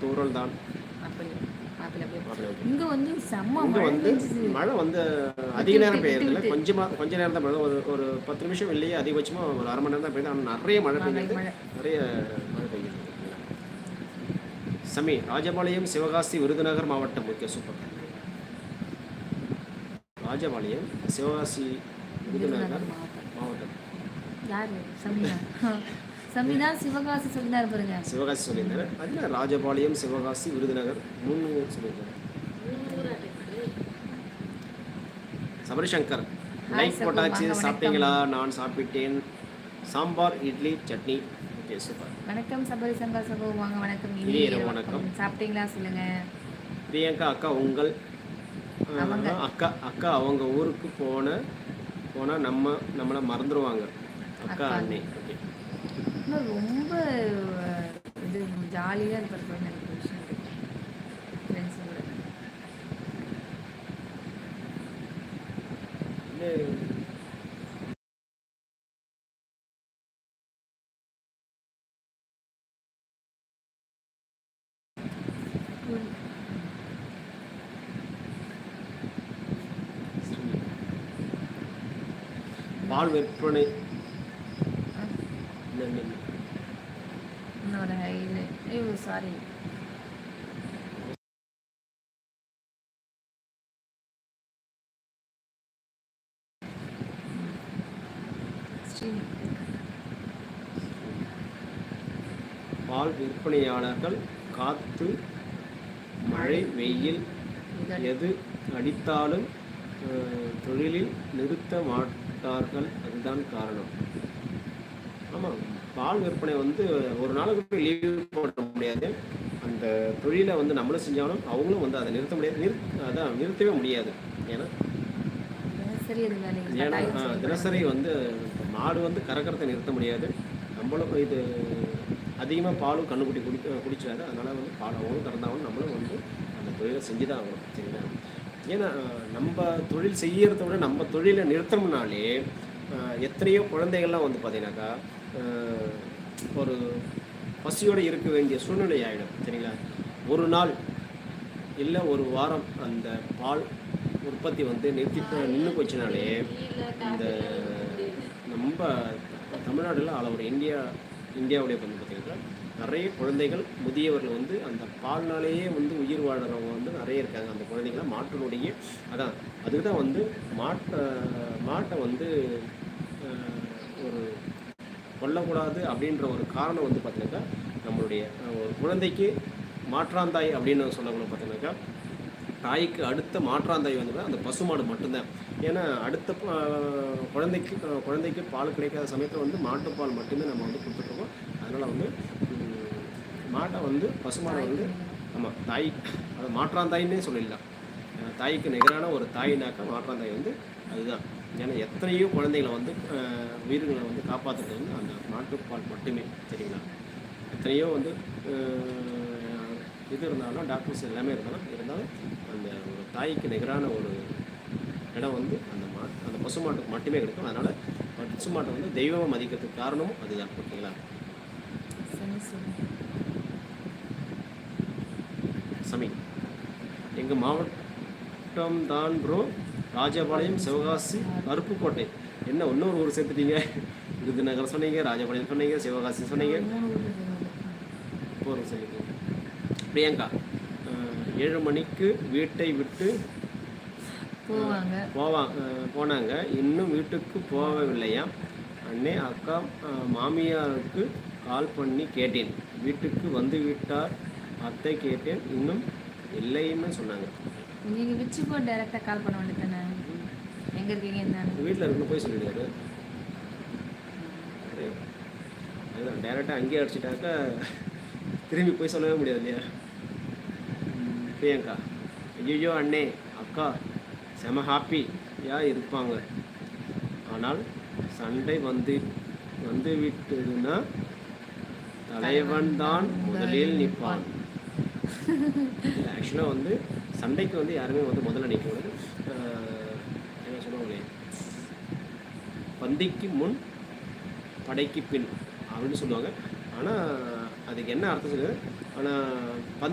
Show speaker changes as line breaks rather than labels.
தூரல் தான்.
இங்க வந்து செம்ம
வந்து மழை வந்து அதிக நேரம்
விட்டு.
கொஞ்சமா கொஞ்ச நேரம் தான் மழை ஒரு ஒரு பத்து நிமிஷம் இல்லையே அதிகபட்சமா ஒரு அரை மணி நேரம் தான் பெய்யுது. ஆனால் நிறைய மழை பெய்யுது. நிறைய மழை பெய்யுது. சமி ராஜபாளையம் சிவகாசி விருதுநகர் மாவட்டம் ஓகே சூப்பர் ராஜபாளையம் சிவகாசி விருதுநகர்
மாவட்டம். யாரு? சமீனா சிவகாசி சொல்லினாரு பாருங்க.
சிவகாசி சொல்லியிருந்தாரு. அதில் ராஜபாளையம் சிவகாசி விருதுநகர் மூணு சொல்லியிருந்தாரு சபரிசங்கர் லைக் போட்டாச்சு. சாப்பிட்டீங்களா? நான் சாப்பிட்டேன். சாம்பார் இட்லி சட்னி. ஓகே சூப்பர்
வணக்கம் சபரி சங்கர் சகோ வாங்க வணக்கம்.
இனிய வணக்கம்.
சாப்பிட்டீங்களா? சொல்லுங்க.
பிரியங்கா அக்கா உங்கள். அக்கா அக்கா அவங்க ஊருக்கு போன போனால் நம்ம நம்மளை மறந்துடுவாங்க அக்கா
அக்கா.
அண்ணே. ஓகே
ரொம்ப இது ஜாலியாக இருக்கிற எனக்கு விஷயம் ஃப்ரெண்ட்ஸோட
பால் விற்பனை.
என்னோட ஹைலைட் ஐயோ சாரி
பால் விற்பனையாளர்கள் காத்து மழை வெயில் எது அடித்தாலும் தொழிலில் நிறுத்த மாட்டார்கள். அதுதான் காரணம். ஆமாம் பால் விற்பனை வந்து ஒரு நாளுக்கு லீவ் போட முடியாது. அந்த தொழிலை வந்து நம்மளும் செஞ்சாலும் அவங்களும் வந்து அதை நிறுத்த முடியாது. நிறு அதான் நிறுத்தவே முடியாது. ஏன்னா ஏன்னா தினசரி வந்து மாடு வந்து கறக்கிறத நிறுத்த முடியாது. நம்மளும் இது அதிகமாக பாலும் கண்ணுக்குட்டி குடி குடிச்சாது அதனால் வந்து பால் அவங்களும் கறந்தாலும் நம்மளும் வந்து அந்த தொழிலை செஞ்சு தான் ஆகணும். சரிங்களா? ஏன்னா நம்ம தொழில் செய்யறத விட நம்ம தொழிலை நிறுத்தோம்னாலே எத்தனையோ குழந்தைகள்லாம் வந்து பார்த்தீங்கன்னாக்கா ஒரு பசியோடு இருக்க வேண்டிய சூழ்நிலை ஆகிடும் சரிங்களா? ஒரு நாள் இல்லை ஒரு வாரம் அந்த பால் உற்பத்தி வந்து நிறுத்தி நின்று போச்சுனாலே இந்த நம்ம தமிழ்நாடுல ஆல் ஓவர் இந்தியா இந்தியாவுடைய வந்து பார்த்திங்கன்னா நிறைய குழந்தைகள் முதியவர்கள் வந்து அந்த பால்னாலேயே வந்து உயிர் வாழறவங்க வந்து நிறைய இருக்காங்க. அந்த குழந்தைங்களாம் மாட்டினுடைய அதான் அதுக்கு தான் வந்து மாட்டை மாட்டை வந்து ஒரு கொல்லக்கூடாது அப்படின்ற ஒரு காரணம் வந்து பார்த்திங்கனாக்கா நம்மளுடைய ஒரு குழந்தைக்கு மாற்றாந்தாய் அப்படின்னு சொல்லணும் பார்த்திங்கனாக்கா தாய்க்கு அடுத்த மாற்றாந்தாய் வந்து அந்த பசுமாடு மட்டும்தான். ஏன்னா அடுத்த குழந்தைக்கு குழந்தைக்கு பால் கிடைக்காத சமயத்தில் வந்து மாட்டுப்பால் மட்டுமே நம்ம வந்து கொடுத்துட்ருக்கோம். அதனால் வந்து மாட்டை வந்து பசுமாடை வந்து ஆமாம் தாய் அதை மாற்றாந்தாயின்னே சொல்லிடலாம். தாய்க்கு நிகரான ஒரு தாயினாக்கா மாற்றாந்தாய் வந்து அதுதான். ஏன்னா எத்தனையோ குழந்தைகளை வந்து உயிர்களை வந்து காப்பாற்றுறது வந்து அந்த மாட்டுப்பால் மட்டுமே சரிங்களா? எத்தனையோ வந்து இது இருந்தாலும் டாக்டர்ஸ் எல்லாமே இருந்தாலும் இருந்தாலும் அந்த ஒரு தாய்க்கு நிகரான ஒரு இடம் வந்து அந்த மா அந்த பசு மாட்டுக்கு மட்டுமே கிடைக்கும். அதனால் பசு மாட்டை வந்து தெய்வமாக மதிக்கிறதுக்கு காரணமும் அதுதான் ஓகேங்களா? சமி எங்கள் மாவட்டம் தான் ப்ரோ ராஜபாளையம் சிவகாசி அருப்புக்கோட்டை என்ன இன்னொரு ஊர் சேர்த்துட்டீங்க? விருதுநகர் சொன்னீங்க ராஜபாளையம் சொன்னீங்க சிவகாசி சொன்னீங்க. போகிறோம் சொல்லிங்க பிரியங்கா ஏழு மணிக்கு வீட்டை விட்டு
போவாங்க.
போவாங்க போனாங்க. இன்னும் வீட்டுக்கு போகவில்லையா? அண்ணே அக்கா மாமியாருக்கு கால் பண்ணி கேட்டேன். வீட்டுக்கு வந்து விட்டார். அத்தை கேட்டேன். இன்னும் இல்லைன்னு சொன்னாங்க.
நீங்க விச்சு போ டைரக்டா கால் பண்ண வேண்டியதானே எங்க இருக்கீங்க என்னன்னு
வீட்டில் இருக்குன்னு போய் சொல்லிடுவாரு டேரெக்டாக அங்கேயே அடிச்சிட்டாக்கா திரும்பி போய் சொல்லவே முடியாது இல்லையா? பிரியங்கா ஐயோ அண்ணே அக்கா செம ஹாப்பியா இருப்பாங்க. ஆனால் சண்டை வந்து வந்து விட்டதுன்னா தலைவன் தான் முதலில் நிற்பான். ஆக்சுவலாக வந்து சண்டைக்கு வந்து யாருமே வந்து முதல்ல நிற்கக்கூடாது என்ன சொல்லுவாங்களே? பந்திக்கு முன் படைக்கு பின் அப்படின்னு சொல்லுவாங்க. ஆனால் அதுக்கு என்ன அர்த்தம் சொல்லுது? ஆனால்